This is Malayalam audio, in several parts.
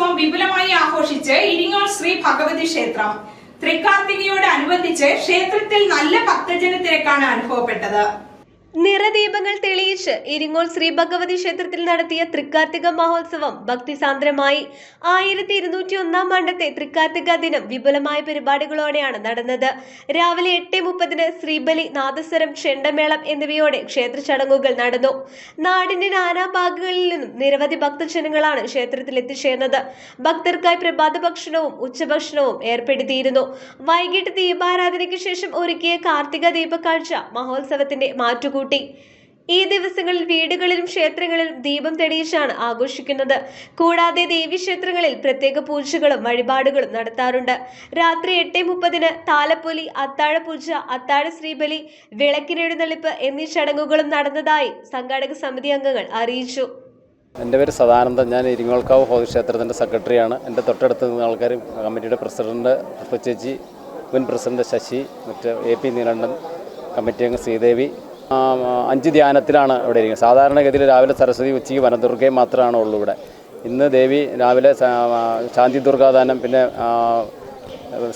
മഹോത്സവം വിപുലമായി ആഘോഷിച്ച് ഇരിങ്ങോൾ ശ്രീ ഭഗവതി ക്ഷേത്രം. തൃക്കാർത്തികയോടനുബന്ധിച്ച് ക്ഷേത്രത്തിൽ നല്ല ഭക്തജന തിരക്കാണ് അനുഭവപ്പെട്ടത്. നിറദീപങ്ങൾ തെളിയിച്ച് ഇരിങ്ങോൾ ശ്രീ ഭഗവതി ക്ഷേത്രത്തിൽ നടത്തിയ തൃക്കാർത്തിക മഹോത്സവം ഭക്തിസാന്ദ്രമായി. ആയിരത്തി ഇരുന്നൂറ്റി ഒന്നാം ആണ്ടത്തെ തൃക്കാർത്തിക ദിനം വിപുലമായ പരിപാടികളോടെയാണ് നടന്നത്. രാവിലെ എട്ട് മുപ്പതിന് ശ്രീബലി നാദസ്വരം ക്ഷേണ്ടമേളം എന്നിവയോടെ ക്ഷേത്ര ചടങ്ങുകൾ നടന്നു. നാടിന്റെ നാനാഭാഗങ്ങളിൽ നിന്നും നിരവധി ഭക്തജനങ്ങളാണ് ക്ഷേത്രത്തിൽ എത്തിച്ചേർന്നത് ഭക്തർക്കായി പ്രഭാത ഭക്ഷണവും ഉച്ചഭക്ഷണവും ഏർപ്പെടുത്തിയിരുന്നു. വൈകിട്ട് ദീപാരാധനയ്ക്ക് ശേഷം ഒരുക്കിയ കാർത്തിക ദീപക്കാഴ്ച മഹോത്സവത്തിന്റെ മാറ്റുകൂട്ടി ഈ ദിവസങ്ങളിൽ വീടുകളിലും ക്ഷേത്രങ്ങളിലും ദീപം തെളിയിച്ചാണ് ആഘോഷിക്കുന്നത്. കൂടാതെ ദേവീക്ഷേത്രങ്ങളിൽ പ്രത്യേക പൂജകളും വഴിപാടുകളും നടത്താറുണ്ട്. രാത്രി എട്ട് മുപ്പതിന് താലപ്പൊലി അത്താഴപൂജ അത്താഴ ശ്രീബലി വിളക്കിനെഴുന്നള്ളിപ്പ് എന്നീ ചടങ്ങുകളും നടന്നതായി സംഘാടക സമിതി അംഗങ്ങൾ അറിയിച്ചു. എന്റെ പേര് സദാനന്ദൻ. ഞാൻ ഇരിങ്ങോൾക്കാവ് ഹോദക്ഷേത്രത്തിന്റെ സെക്രട്ടറിയാണ്. എന്റെ തൊട്ടടുത്ത് നിന്ന ആൾക്കാർ കമ്മിറ്റിയുടെ പ്രസിഡന്റ് പുഷ്പച്ചേച്ചി മുൻ പ്രസിഡന്റ് ശശി മറ്റ് എ പി നീലണ്ടൻ കമ്മിറ്റി അംഗം ശ്രീദേവി അഞ്ച് ധ്യാനത്തിലാണ് ഇവിടെ ഇരിക്കുന്നത്. സാധാരണഗതിയിൽ രാവിലെ സരസ്വതി ഉച്ചയ്ക്ക് വനദുർഗയും മാത്രമാണ് ഉള്ളൂ ഇവിടെ. ഇന്ന് ദേവി രാവിലെ ശാന്തി ദുർഗാദാനം പിന്നെ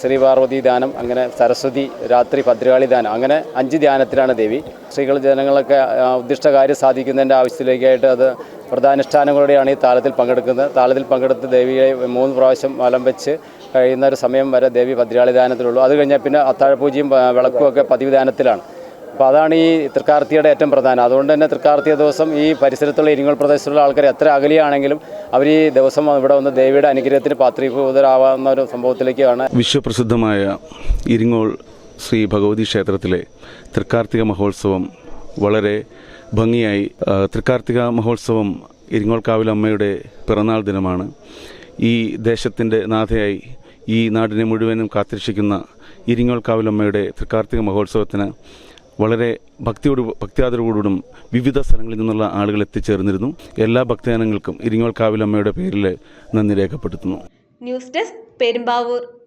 ശ്രീ പാർവതി ദാനം അങ്ങനെ സരസ്വതി രാത്രി ഭദ്രകാളി ദാനം അങ്ങനെ അഞ്ച് ധ്യാനത്തിലാണ് ദേവി. സ്ത്രീകൾ ജനങ്ങളൊക്കെ ഉദ്ദിഷ്ട കാര്യം സാധിക്കുന്നതിന്റെ ആവശ്യത്തിലേക്കായിട്ട് അത് വ്രതാനുഷ്ഠാനങ്ങളോടെയാണ് ഈ താളത്തിൽ പങ്കെടുക്കുന്നത്. താളത്തിൽ പങ്കെടുത്ത് ദേവിയെ മൂന്ന് പ്രാവശ്യം വലം വെച്ച് കഴിയുന്ന ഒരു സമയം വരെ ദേവി ഭദ്രകാളി ദാനത്തിലുള്ളൂ. അത് കഴിഞ്ഞാൽ പിന്നെ അത്താഴപൂജയും വിളക്കുമൊക്കെ പതിവ് ധ്യാനത്തിലാണ് അപ്പോൾ അതാണ് ഈ തൃക്കാർത്തിയുടെ ഏറ്റവും പ്രധാനം. അതുകൊണ്ട് തന്നെ തൃക്കാർത്തിയ ദിവസം ഈ പരിസരത്തുള്ള ഇരിങ്ങൾ പ്രദേശത്തുള്ള ആൾക്കാർ എത്ര അകലെയാണെങ്കിലും അവർ ഈ ദിവസം ഇവിടെ വന്ന് ദേവിയുടെ അനുഗ്രഹത്തിന് പാത്രീഭൂതരാവാവുന്ന ഒരു സംഭവത്തിലേക്കാണ്. വിശ്വപ്രസിദ്ധമായ ഇരിങ്ങോൾ ശ്രീ ഭഗവതി ക്ഷേത്രത്തിലെ തൃക്കാർത്തിക മഹോത്സവം വളരെ ഭംഗിയായി തൃക്കാർത്തിക മഹോത്സവം ഇരിങ്ങോൾക്കാവിലമ്മയുടെ പിറന്നാൾ ദിനമാണ്. ഈ ദേശത്തിന്റെ നാഥയായി ഈ നാടിനെ മുഴുവനും കാത്തിരക്ഷിക്കുന്ന ഇരിങ്ങോൾക്കാവിലമ്മയുടെ തൃക്കാർത്തിക മഹോത്സവത്തിന് വളരെ ഭക്തിയോട് ഭക്തിയാദരവോടും വിവിധ സ്ഥലങ്ങളിൽ നിന്നുള്ള ആളുകൾ എത്തിച്ചേർന്നിരുന്നു. എല്ലാ ഭക്തജനങ്ങൾക്കും ഇരിങ്ങോൾക്കാവിലമ്മയുടെ പേരിൽ നന്ദി രേഖപ്പെടുത്തുന്നു. News desk Perumbavoor.